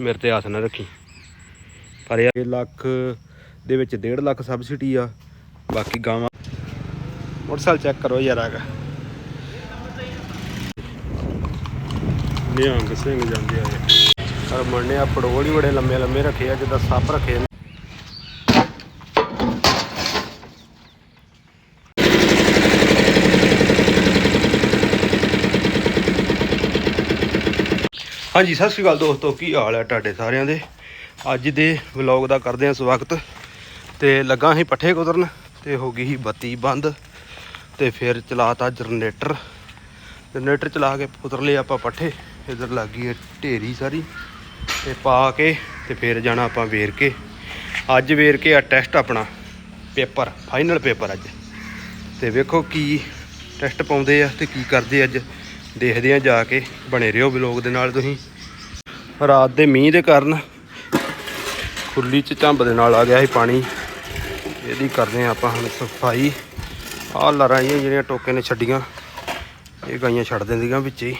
ਮੇਰੇ ਤੇ ਆਸ ਨਾ ਰੱਖੀ। ਪਰ ਇਹ ਲੱਖ ਦੇ ਵਿੱਚ 1.5 ਲੱਖ ਸਬਸਿਡੀ ਆ, ਬਾਕੀ ਗਾਵਾਂ। ਮੋਟਰਸਾਈਕਲ ਚੈੱਕ ਕਰੋ ਯਾਰ ਆਗਾ ਨਿਹੰਗ ਸਿੰਘ ਜਾਂਦੇ ਆ ਪਰ ਮੰਨੇ ਆ ਪੜੋਲ ਹੀ ਬੜੇ ਲੰਮੇ ਲੰਮੇ ਰੱਖੇ ਆ, ਜਿੱਦਾਂ ਸੱਪ ਰੱਖੇ ਨੇ। ਹਾਂਜੀ, ਸਤਿ ਸ਼੍ਰੀ ਅਕਾਲ ਦੋਸਤੋ, ਕੀ ਹਾਲ ਹੈ ਤੁਹਾਡੇ ਸਾਰਿਆਂ ਦੇ? ਅੱਜ ਦੇ ਵਲੌਗ ਦਾ ਕਰਦੇ ਹਾਂ ਸਵਾਗਤ। ਤੇ ਲੱਗਾ ਸੀ ਪੱਠੇ ਕੁਦਰਨ ਤੇ ਹੋ ਗਈ ਸੀ ਬੱਤੀ ਬੰਦ, ਤੇ ਫਿਰ ਚਲਾਤਾ ਜਨਰੇਟਰ। ਜਨਰੇਟਰ ਚਲਾ ਕੇ ਕੁਤਰ ਲਏ ਆਪਾਂ ਪੱਠੇ, ਇਧਰ ਲੱਗੀ ਹੈ ਢੇਰੀ ਸਾਰੀ, ਤੇ ਪਾ ਕੇ ਤੇ ਫਿਰ ਜਾਣਾ ਆਪਾਂ ਵੇਰ ਕੇ ਅੱਜ ਵੇਰ ਕੇ ਆ ਟੈਸਟ ਆਪਣਾ, ਪੇਪਰ, ਫਾਈਨਲ ਪੇਪਰ ਅੱਜ। ਤੇ ਵੇਖੋ ਕੀ ਟੈਸਟ ਪਾਉਂਦੇ ਆ ਤੇ ਕੀ ਕਰਦੇ ਅੱਜ। ਦੇਖਦੇ ਆ ਜਾ ਕੇ ਬਣੇ ਰਹੋ ਵਲੌਗ ਦੇ ਨਾਲ ਤੁਸੀਂ। ਰਾਤ ਦੇ ਮੀਂਹ ਦੇ ਕਾਰਨ ਖੁੱਲੀ ਚ ਝੰਬ ਦੇ ਨਾਲ ਆ ਗਿਆ ਸੀ ਪਾਣੀ। ਇਹਦੀ ਕਰਦੇ ਆ ਆਪਾਂ ਹੁਣ ਸਫ਼ਾਈ। ਆਹ ਲਰਾਂ ਜਿਹੀਆਂ ਜਿਹੜੀਆਂ ਟੋਕੇ ਨੇ ਛੱਡੀਆਂ, ਇਹ ਗਾਈਆਂ ਛੱਡ ਦਿੰਦੀਆਂ ਵਿੱਚ। ਹੀ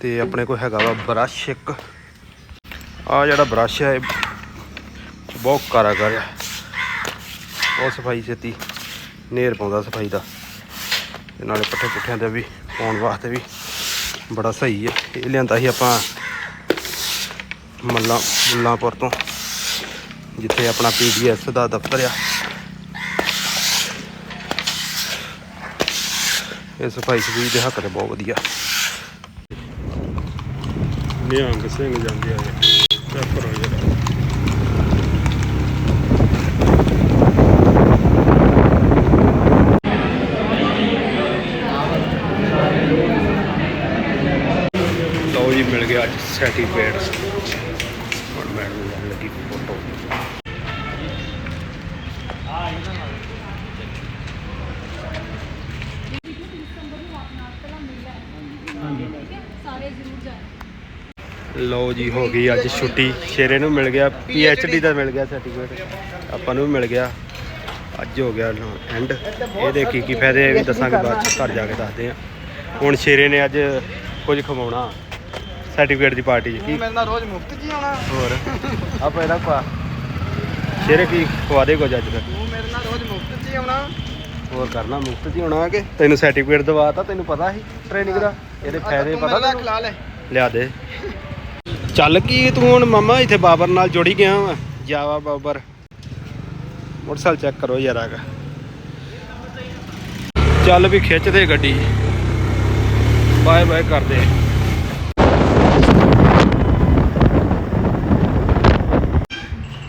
ਤੇ ਆਪਣੇ ਕੋਲ ਹੈਗਾ ਵਾ ਬਰਸ਼ ਇੱਕ। ਆ ਜਿਹੜਾ ਬਰਸ਼ ਹੈ, ਬਹੁਤ ਕਾਰਾਗਰ ਆ। ਬਹੁਤ ਸਫ਼ਾਈ ਛੇਤੀ, ਨੇਰ ਪਾਉਂਦਾ ਸਫ਼ਾਈ ਦਾ। ਤੇ ਨਾਲੇ ਪੱਠੇ ਪੁੱਠਿਆਂ ਦੇ ਵੀ ਪਾਉਣ ਵਾਸਤੇ ਵੀ ਬੜਾ ਸਹੀ ਹੈ ਇਹ ਲਿਆਂਦਾ ਸੀ ਆਪਾਂ ਮੱਲਾ ਮੁੱਲਾਂਪੁਰ ਤੋਂ, ਜਿੱਥੇ ਆਪਣਾ ਪੀਡੀਐਸ ਦਾ ਦਫ਼ਤਰ ਆ। ਇਹ ਸਫ਼ਾਈ ਸਫ਼ਾਈ ਦੇ ਹੱਕ ਤੇ ਬਹੁਤ ਵਧੀਆ। ਨਿਹੰਗ ਸਿੰਘ ਜਾਂਦੇ ਆ ਚੈੱਕ ਕਰੋ ਜਰਾ ਲਓ ਜੀ ਮਿਲ ਗਿਆ ਅੱਜ ਸਰਟੀਫਿਕੇਟ ਹੁਣ ਮੈਡਮ ਨੂੰ ਲੱਗੀ ਫੋਟੋ ਸਾਰੇ ਜ਼ਰੂਰ ਜਾਣ ਲਓ ਜੀ, ਹੋ ਗਈ ਅੱਜ ਛੁੱਟੀ। ਸ਼ੇਰੇ ਨੂੰ ਮਿਲ ਗਿਆ ਡੀ ਦਾ ਮਿਲ ਗਿਆ ਸਰਟੀਫਿਕੇਟ ਆਪਾਂ ਨੂੰ ਵੀ ਮਿਲ ਗਿਆ। ਅੱਜ ਹੋ ਗਿਆ ਐਂਡ ਇਹਦੇ ਕੀ ਕੀ ਫਾਇਦੇ ਇਹ ਵੀ ਦੱਸਾਂਗੇ ਬਾਅਦ ਚ। ਘਰ ਜਾ ਕੇ ਦੱਸਦੇ ਆ। ਹੁਣ ਸ਼ੇਰੇ ਨੇ ਅੱਜ ਕੁਝ ਖਵਾਉਣਾ। ਸਰਟੀਫਿਕੇਟ ਦੀ ਪਾਰਟੀ ਕੀ ਮੇਰੇ ਨਾਲ ਰੋਜ਼ ਮੁਫਤ ਜੀ ਆਉਣਾ। ਹੋਰ। ਆਪਾਂ ਇਹਦਾ ਪਾ ਸ਼ੇਰੇ ਕੀ ਖਵਾ ਦੇ ਕੁਝ ਅੱਜ ਫਿਰ। ਤੂੰ ਮੇਰੇ ਨਾਲ ਰੋਜ਼ ਮੁਫਤ ਜੀ ਆਉਣਾ। ਹੋਰ ਕਰਨਾ ਮੁਫਤ ਹੀ ਹੋਣਾ ਕਿ? ਤੈਨੂੰ ਸਰਟੀਫਿਕੇਟ ਦਵਾਤਾ ਤੈਨੂੰ ਪਤਾ ਸੀ ਟ੍ਰੇਨਿੰਗ ਦਾ। ਇਹਦੇ ਫਾਇਦੇ ਪਤਾ ਤੈਨੂੰ? ਖਿਲਾ ਲੈ। ਲਿਆ ਦੇ। ਚੱਲ ਕੀ ਤੂੰ ਹੁਣ ਮਾਮਾ ਇੱਥੇ ਬਾਬਰ ਨਾਲ ਜੁੜੀ ਗਿਆ ਵਾ। ਜਾਵਾ ਬਾਬਰ। ਮੋਟਰਸਾਈਕਲ ਚੈੱਕ ਕਰੋ ਯਾਰ ਆਗਾ ਚੱਲ ਵੀ ਖਿੱਚ ਦੇ ਗੱਡੀ। ਬਾਏ ਬਾਏ ਕਰਦੇ।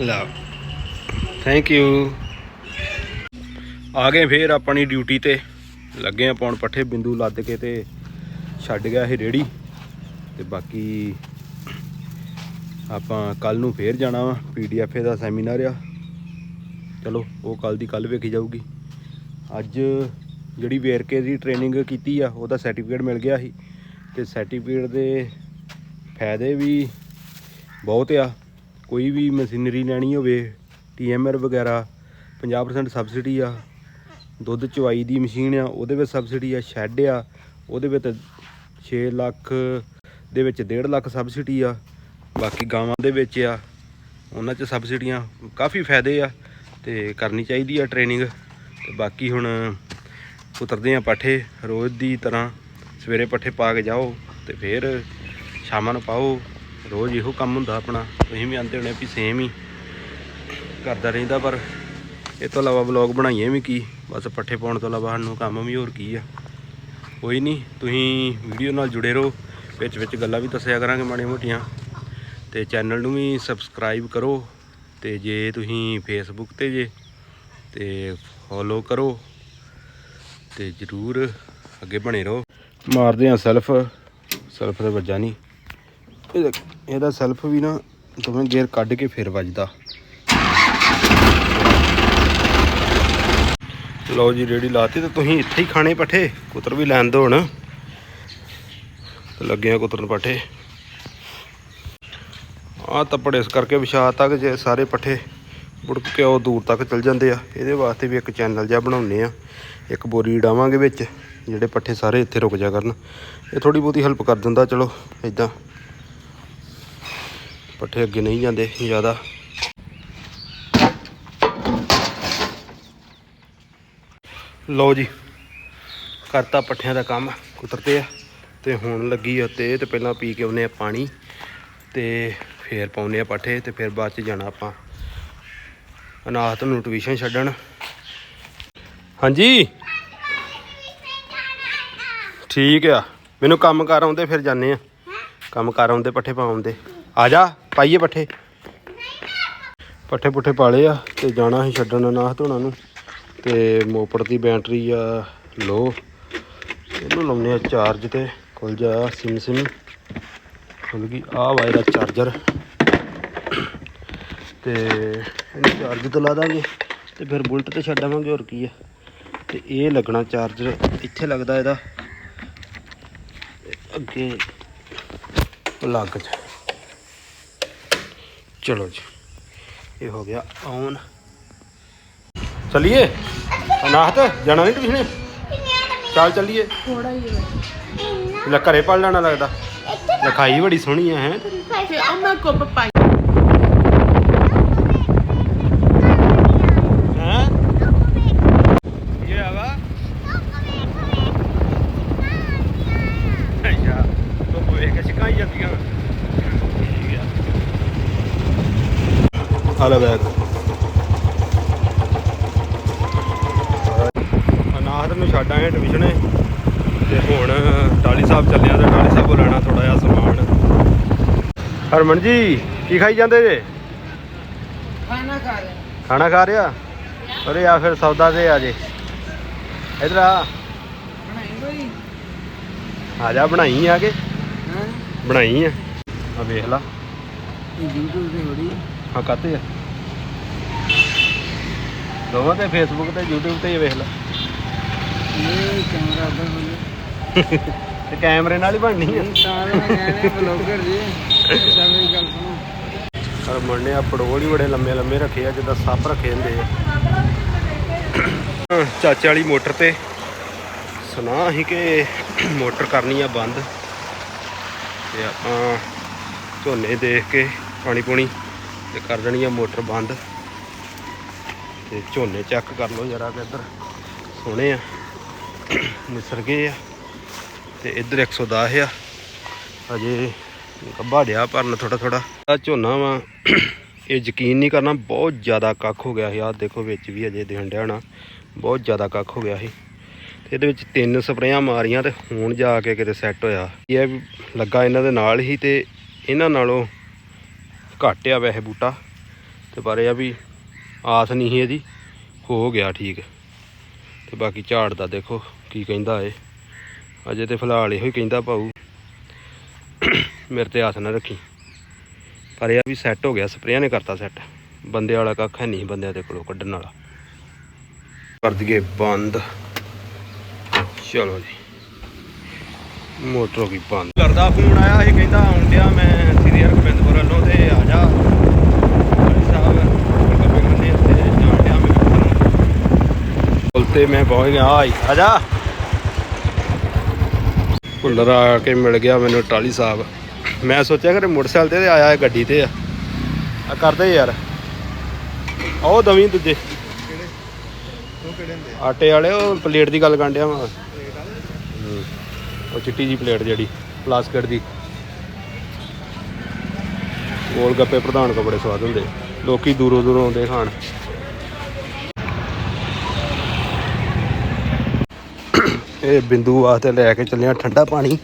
ਲਓ ਥੈਂਕ ਯੂ ਆ ਗਏ ਫੇਰ ਆਪਣੀ ਡਿਊਟੀ ਤੇ। ਲੱਗੇ ਆ ਪਾਉਣ ਪੱਠੇ ਬਿੰਦੂ ਲੱਦ ਕੇ ਤੇ ਛੱਡ ਗਿਆ ਇਹ ਰੇੜੀ। ਤੇ ਬਾਕੀ ਆਪਾਂ ਕੱਲ ਨੂੰ ਫੇਰ ਜਾਣਾ ਵਾ ਪੀਡੀਐਫ ਦਾ ਸੈਮੀਨਾਰ ਆ। ਚਲੋ, ਉਹ ਕੱਲ ਦੀ ਕੱਲ ਵੇਖੀ ਜਾਊਗੀ। ਅੱਜ ਜਿਹੜੀ ਵੇਰਕੇ ਦੀ ਟ੍ਰੇਨਿੰਗ ਕੀਤੀ ਆ ਉਹਦਾ ਸਰਟੀਫਿਕੇਟ ਮਿਲ ਗਿਆ ਸੀ। ਤੇ ਸਰਟੀਫਿਕੇਟ ਦੇ ਫਾਇਦੇ ਵੀ ਬਹੁਤ ਆ। ਕੋਈ ਵੀ ਮਸ਼ੀਨਰੀ ਲੈਣੀ ਹੋਵੇ ਟੀਐਮਆਰ ਵਗੈਰਾ 50% ਸਬਸਿਡੀ ਆ, ਦੁੱਧ ਚਵਾਈ ਦੀ ਮਸ਼ੀਨ ਆ, ਉਹਦੇ ਵਿੱਚ ਸਬਸਿਡੀ ਆ ਸ਼ੈੱਡ ਆ, ਉਹਦੇ ਵਿੱਚ 6 ਲੱਖ ਦੇ ਵਿੱਚ 1.5 ਲੱਖ ਸਬਸਿਡੀ ਆ, ਬਾਕੀ ਗਾਵਾਂ ਦੇ ਵਿੱਚ ਆ, ਉਹਨਾਂ 'ਚ ਸਬਸਿਡੀਆਂ ਕਾਫੀ ਫਾਇਦੇ ਆ ਤੇ ਕਰਨੀ ਚਾਹੀਦੀ ਆ ਟ੍ਰੇਨਿੰਗ ਤੇ ਬਾਕੀ ਹੁਣ ਉਤਰਦੇ ਆ ਪੱਠੇ, ਰੋਜ਼ ਦੀ ਤਰ੍ਹਾਂ ਸਵੇਰੇ ਪੱਠੇ ਪਾ ਕੇ ਜਾਓ ਤੇ ਫਿਰ ਸ਼ਾਮਾਂ ਨੂੰ ਪਾਓ। ਰੋਜ਼ ਇਹੋ ਕੰਮ ਹੁੰਦਾ ਆਪਣਾ। ਤੁਸੀਂ ਵੀ ਆਂਦੇ ਹੋਣੇ ਵੀ ਸੇਮ ਹੀ ਕਰਦਾ ਰਹਿੰਦਾ, ਪਰ ਇਹ ਤੋਂ ਇਲਾਵਾ ਵਲੌਗ ਬਣਾਈਏ ਵੀ ਕੀ? ਬਸ ਪੱਠੇ ਪਾਉਣ ਤੋਂ ਇਲਾਵਾ ਸਾਨੂੰ ਕੰਮ ਵੀ ਹੋਰ ਕੀ ਆ। ਕੋਈ ਨਹੀਂ, ਤੁਸੀਂ ਵੀਡੀਓ ਨਾਲ ਜੁੜੇ ਰਹੋ। ਵਿੱਚ ਵਿੱਚ ਗੱਲਾਂ ਵੀ ਦੱਸਿਆ ਕਰਾਂਗੇ ਮਾੜੀਆਂ ਮੋਟੀਆਂ। ਤੇ ਚੈਨਲ ਨੂੰ ਵੀ ਸਬਸਕ੍ਰਾਈਬ ਕਰੋ। ਤੇ ਜੇ ਤੁਸੀਂ ਫੇਸਬੁੱਕ ਤੇ ਜੇ, ਤੇ ਫੋਲੋ ਕਰੋ। ਤੇ ਜਰੂਰ ਅੱਗੇ ਬਣੇ ਰਹੋ। ਮਾਰਦੇ ਆ ਸੈਲਫ ਸੈਲਫ ਤੇ ਵੱਜਾ ਨਹੀਂ। ਇਹਦਾ ਸੈਲਫ ਵੀ ਨਾ ਦੋਵੇਂ ਗੇਅਰ ਕੱਢ ਕੇ ਫਿਰ ਵੱਜਦਾ। ਲਓ ਜੀ ਰੇੜੀ ਲਾਤੀ ਤੇ ਤੁਸੀਂ ਇੱਥੇ ਹੀ ਖਾਣੇ ਪੱਠੇ, ਕੁਤਰ ਵੀ ਲੈਣ ਦੋ ਹੁਣ। ਤੇ ਲੱਗੇ ਆ ਕੁਤਰਨ ਪੱਠੇ। ਆ ਤੱਪੜ ਇਸ ਕਰਕੇ ਵਿਛਾ ਤੱਕ ਜੇ ਸਾਰੇ ਪੱਠੇ ਬੁੜਕ ਕੇ ਉਹ ਦੂਰ ਤੱਕ ਚਲ ਜਾਂਦੇ ਆ। ਇਹਦੇ ਵਾਸਤੇ ਵੀ ਇੱਕ ਚੈਨਲ ਜਿਹਾ ਬਣਾਉਨੇ ਆ। ਇੱਕ ਬੋਰੀ ਡਾਵਾਂਗੇ ਵਿੱਚ, ਜਿਹੜੇ ਪੱਠੇ ਸਾਰੇ ਇੱਥੇ ਰੁਕ ਜਾ ਕਰਨ। ਇਹ ਥੋੜੀ ਬਹੁਤੀ ਹੈਲਪ ਕਰ ਦਿੰਦਾ, ਚਲੋ ਇਦਾਂ ਪੱਠੇ ਅੱਗੇ ਨਹੀਂ ਜਾਂਦੇ, ਜ਼ਿਆਦਾ। ਲਓ ਜੀ, ਕਰਤਾ ਪੱਠਿਆਂ ਦਾ ਕੰਮ ਕੁਤਰਤੇ ਆ, ਤੇ ਹੁਣ ਲੱਗੀ ਆ ਤੇ ਤੇ ਪਹਿਲਾਂ ਪੀ ਕੇ ਆਉਨੇ ਆ ਪਾਣੀ, ਤੇ ਫੇਰ ਪਾਉਨੇ ਆ ਪੱਠੇ, ਤੇ ਫਿਰ ਬਾਅਦ ਚ ਜਾਣਾ ਆਪਾਂ। ਅਨਾਥ ਨੂੰ ਟਿਊਸ਼ਨ ਛੱਡਣ। ਹਾਂਜੀ? ਠੀਕ ਆ। ਮੈਨੂੰ ਕੰਮ ਕਰ ਆਉਂਦੇ, ਫਿਰ ਜਾਂਦੇ ਆ। ਕੰਮ ਕਰ ਆਉਂਦੇ, ਪੱਠੇ ਪਾਉਂਦੇ। ਆ ਜਾ, ਪਾਈਏ ਪੱਠੇ। ਪੱਠੇ ਪੁੱਠੇ ਪਾਲੇ ਆ ਤੇ ਜਾਣਾ ਸੀ ਛੱਡਣ ਅਨਾਥ ਧੋਣਾ ਨੂੰ। ਤੇ ਮੋਪੜ ਦੀ ਬੈਟਰੀ ਆ ਲੋ। ਇਹਨੂੰ ਲਾਉਨੇ ਆ ਚਾਰਜ ਤੇ, ਖੁੱਲ ਜਾ ਸਿਮ ਸਿਮ। ਖੁੱਲ ਗਈ, ਆ ਵਾਇਰਾ ਚਾਰਜਰ। ਤੇ ਇਹਨੂੰ ਚਾਰਜ ਤੋਂ ਲਾ ਦਾਂਗੇ ਤੇ ਫਿਰ ਬੁਲਟ ਤੇ ਛੱਡਾਵਾਂਗੇ ਹੋਰ ਕੀ ਆ। ਤੇ ਇਹ ਲੱਗਣਾ ਚਾਰਜਰ, ਇੱਥੇ ਲੱਗਦਾ ਇਹਦਾ। ਅੱਗੇ ਪਲੱਗ ਚ। ਚਲੋ ਜੀ, ਇਹ ਹੋ ਗਿਆ ਔਨ ਚਲਿਏ? ਅਨਾਹਤ, ਜਾਣਾ ਨਹੀਂ ਟਿਊਸ਼ਨ ਚੱਲ ਚੱਲੀਏ। ਥੋੜਾ ਹੀ ਹੈ ਲੈ ਘਰੇ ਪੜ ਲੈਣਾ ਲੱਗਦਾ। ਲਿਖਾਈ ਬੜੀ ਸੋਹਣੀ ਆ ਹੈ। ਤੇ ਉਹ ਮੈਂ ਕੁੱਪ ਪਾਈ ਹੈ ਇਹ ਆਵਾ ਅੱਛਾ ਤੋ ਵੇਖ ਕੇ ਸਿਕਾਈ ਜਾਂਦੀਆਂ ਠੀਕ ਹਾਲੇ ਬੈਗ ਅਨਾਹਤ ਨੂੰ ਛੱਡ ਆਏ ਟਿਊਸ਼ਨੇ ਤੇ ਹੁਣ ਟਾਲੀ ਸਾਹਿਬ ਚੱਲਿਆ ਤੇ ਟਾਲੀ ਸਾਹਿਬ ਕੋਲ ਲੈਣਾ ਥੋੜਾ ਜਿਹਾ ਸਮਾਨ। ਹਰਮਨ ਜੀ ਕੀ ਖਾਈ ਜਾਂਦੇ ਜੇ? ਖਾਣਾ ਖਾ ਰਹੇ ਖਾਣਾ ਖਾ ਰਿਹਾ? ਅਰੇ ਆ ਫਿਰ ਸੌਦਾ ਤੇ ਆ ਜੇ। ਇਧਰ ਆ। ਆ ਜਾ ਬਣਾਈ ਆ ਕੇ। ਹਾਂ? ਬਣਾਈ ਆ। ਆ ਵੇਖ ਲਾ। ਇਹ YouTube ਤੇ ਬੜੀ ਹਾਂ। ਕਾਤੇ ਆ? ਦੋਵਾਂ ਤੇ ਫੇਸਬੁੱਕ ਤੇ YouTube ਤੇ ਹੀ ਵੇਖ ਲਾ। ਇਹ ਕੈਮਰਾ ਉੱਧਰ ਬੋਲੇ ਤੇ ਕੈਮਰੇ ਨਾਲ ਹੀ ਬਣਨੀ ਆ। ਤਾਂ ਮੈਂ ਕਹਿੰਦਾ ਬਲੌਗਰ ਜੀ ਮੇਰੀ ਗੱਲ ਸੁਣੋ। ਆ ਪੜੋਲ ਹੀ ਬੜੇ ਲੰਮੇ ਲੰਮੇ ਰੱਖੇ ਆ ਜਿੱਦਾਂ ਸੱਪ ਰੱਖੇ ਹੁੰਦੇ ਆ। ਚਾਚੇ ਵਾਲੀ ਮੋਟਰ ਤੇ ਸੁਣਾ ਸੀ ਕਿ ਮੋਟਰ ਕਰਨੀ ਆ ਬੰਦ। ਤੇ ਆਪਾਂ ਝੋਨੇ ਦੇਖ ਕੇ ਪਾਣੀ ਪੂਣੀ ਤੇ ਕਰ ਦੇਣੀ ਆ ਮੋਟਰ ਬੰਦ। ਤੇ ਝੋਨੇ ਚੈੱਕ ਕਰ ਲਓ ਜਰਾ ਕਿ ਇੱਧਰ ਸੋਹਣੇ ਆ, ਨਿਸਰ ਗਏ ਆ ਤੇ ਇੱਧਰ 110 ਆ। ਅਜੇ ਗੱਭਾ ਡਿਆ ਭਰਨ ਥੋੜਾ ਥੋੜਾ ਆ ਝੋਨਾ ਵਾ, ਇਹ ਯਕੀਨ ਨਹੀਂ ਕਰਨਾ, ਬਹੁਤ ਜ਼ਿਆਦਾ ਕੱਖ ਹੋ ਗਿਆ ਸੀ। ਆਹ ਦੇਖੋ ਵਿੱਚ ਵੀ ਅਜੇ ਦੇਣ ਡਿਆ ਨਾ ਬਹੁਤ ਜ਼ਿਆਦਾ ਕੱਖ ਹੋ ਗਿਆ ਸੀ। ਤੇ ਇਹਦੇ ਵਿੱਚ ਤਿੰਨ ਸਪਰੇਆਂ ਮਾਰੀਆਂ ਤੇ ਹੁਣ ਜਾ ਕੇ ਕਿਤੇ ਸੈੱਟ ਹੋਇਆ। ਇਹ ਵੀ ਲੱਗਾ ਇਹਨਾਂ ਦੇ ਨਾਲ ਹੀ ਤੇ ਇਹਨਾਂ ਨਾਲੋਂ ਘੱਟ ਆ ਵੈਸੇ ਬੂਟਾ। ਤੇ ਪਰ ਇਹ ਆ ਵੀ ਆਸ ਨਹੀਂ ਸੀ ਇਹਦੀ। ਹੋ ਗਿਆ ਠੀਕ। ਤੇ ਬਾਕੀ ਝਾੜ ਦਾ ਦੇਖੋ ਕੀ ਕਹਿੰਦਾ ਏ ਅਜੇ ਤੇ ਫਿਲਹਾਲ ਇਹੋ ਹੀ ਕਹਿੰਦਾ ਭਾਊ। ਮੇਰੇ ਤੇ ਹੱਥ ਨਾ ਰੱਖੀ। ਪਰ ਇਹ ਵੀ ਸੈੱਟ ਹੋ ਗਿਆ। ਸਪਰੇਆਂ ਨੇ ਕਰਤਾ ਸੈੱਟ ਬੰਦੇ ਵਾਲਾ ਕੱਖ ਹੈ ਨਹੀਂ ਬੰਦਿਆਂ ਦੇ ਕੋਲੋਂ ਕੱਢਣ ਵਾਲਾ। ਕਰ ਦਈਏ ਬੰਦ। ਚਲੋ ਜੀ। ਮੋਟਰ ਹੋ ਗਈ ਬੰਦ। ਕਰਦਾ ਫੋਨ ਆਇਆ ਇਹ ਕਹਿੰਦਾ ਆਉਣ ਡਿਆ ਮੈਂ ਸ੍ਰੀ ਹਰਗੋਬਿੰਦਪੁਰ ਵੱਲੋਂ ਤੇ ਆ ਜਾ ਵਾਲੀ ਸਾਹਿਬ ਕੱਪੇ ਕਰਨੇ ਤੇ ਜਾਣ ਡਿਆ ਮੈਂ ਪੁੱਲ ਤੇ ਮੈਂ ਪਹੁੰਚ ਗਿਆ ਆਈ ਆ ਜਾ। ਭੁੱਲਰ ਆ ਕੇ ਮਿਲ ਗਿਆ ਮੈਨੂੰ ਟਾਲੀ ਸਾਹਿਬ। ਮੈਂ ਸੋਚਿਆ ਕਿ ਮੋਟਰਸਾਈਕਲ ਤੇ ਆਇਆ ਇਹ ਗੱਡੀ ਤੇ ਆ। ਆ ਕਰਦੇ ਯਾਰ। ਉਹ ਦਵੀਂ ਦੂਜੇ। ਕਿਹੜੇ ਤੂੰ ਕਿਹੜੇ ਹੁੰਦੇ ਆਟੇ ਵਾਲੇ, ਉਹ ਪਲੇਟ ਦੀ ਗੱਲ ਕਰਨ ਵਾ। ਪਲੇਟ ਉਹ ਚਿੱਟੀ ਜੀ ਪਲੇਟ ਜਿਹੜੀ, ਪਲਾਸਟਿਕ ਦੀ। ਗੋਲ ਗੱਪੇ ਪ੍ਰਧਾਨ ਕੋ ਬੜੇ ਸਵਾਦ ਹੁੰਦੇ। ਲੋਕੀ ਦੂਰੋਂ ਦੂਰੋਂ ਆਉਂਦੇ ਖਾਣ। ਇਹ ਬਿੰਦੂ ਵਾਸਤੇ ਲੈ ਕੇ ਚੱਲਿਆ ਠੰਡਾ ਪਾਣੀ।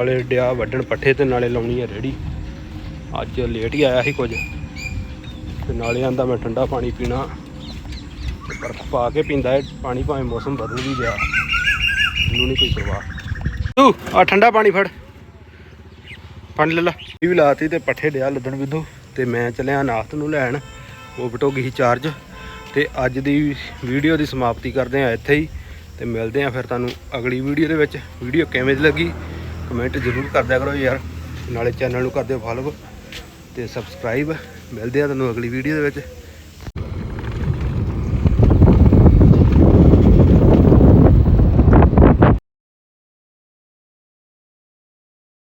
ਨਾਲੇ ਡਿਆ ਵੱਢਣ ਪੱਠੇ ਤੇ ਨਾਲੇ ਲਾਉਣੀ ਆ ਰੇੜੀ। ਅੱਜ ਲੇਟ ਹੀ ਆਇਆ ਸੀ ਕੁਝ। ਤੇ ਨਾਲੇ ਆਂਦਾ ਮੈਂ ਠੰਡਾ ਪਾਣੀ ਪੀਣਾ। ਬਰਫ਼ ਪਾ ਕੇ ਪੀਂਦਾ ਹੈ ਪਾਣੀ ਭਾਵੇਂ ਮੌਸਮ ਬਦਲ ਵੀ ਗਿਆ। ਇਹਨੂੰ ਨਹੀਂ ਕੋਈ ਪਰਵਾਹ। ਤੂੰ ਆ ਠੰਡਾ ਪਾਣੀ ਫੜ। ਫੜ ਲੈ ਲਾ। ਇਹ ਵੀ ਲਾਤੀ ਤੇ ਪੱਠੇ ਡਿਆ ਲੱਦਣ ਬਿੰਦੂ। ਤੇ ਮੈਂ ਚੱਲਿਆ ਨਾਥ ਨੂੰ ਲੈਣ। ਉਹ ਬਟੋ ਗਈ ਚਾਰਜ ਤੇ ਅੱਜ ਦੀ ਵੀਡੀਓ ਦੀ ਸਮਾਪਤੀ ਕਰਦੇ ਆ ਇੱਥੇ ਹੀ। ਤੇ ਮਿਲਦੇ ਆ ਫਿਰ ਤੁਹਾਨੂੰ ਅਗਲੀ ਵੀਡੀਓ ਦੇ ਵਿੱਚ। ਵੀਡੀਓ ਕਿਵੇਂ ਦੀ ਲੱਗੀ ਕਮੈਂਟ ਜ਼ਰੂਰ ਕਰਦਿਆ ਕਰੋ ਯਾਰ। ਨਾਲੇ ਚੈਨਲ ਨੂੰ ਕਰ ਦਿਓ ਫੋਲੋ ਤੇ ਸਬਸਕ੍ਰਾਈਬ ਮਿਲਦੇ ਆ ਤੁਹਾਨੂੰ ਅਗਲੀ ਵੀਡੀਓ ਦੇ ਵਿੱਚ।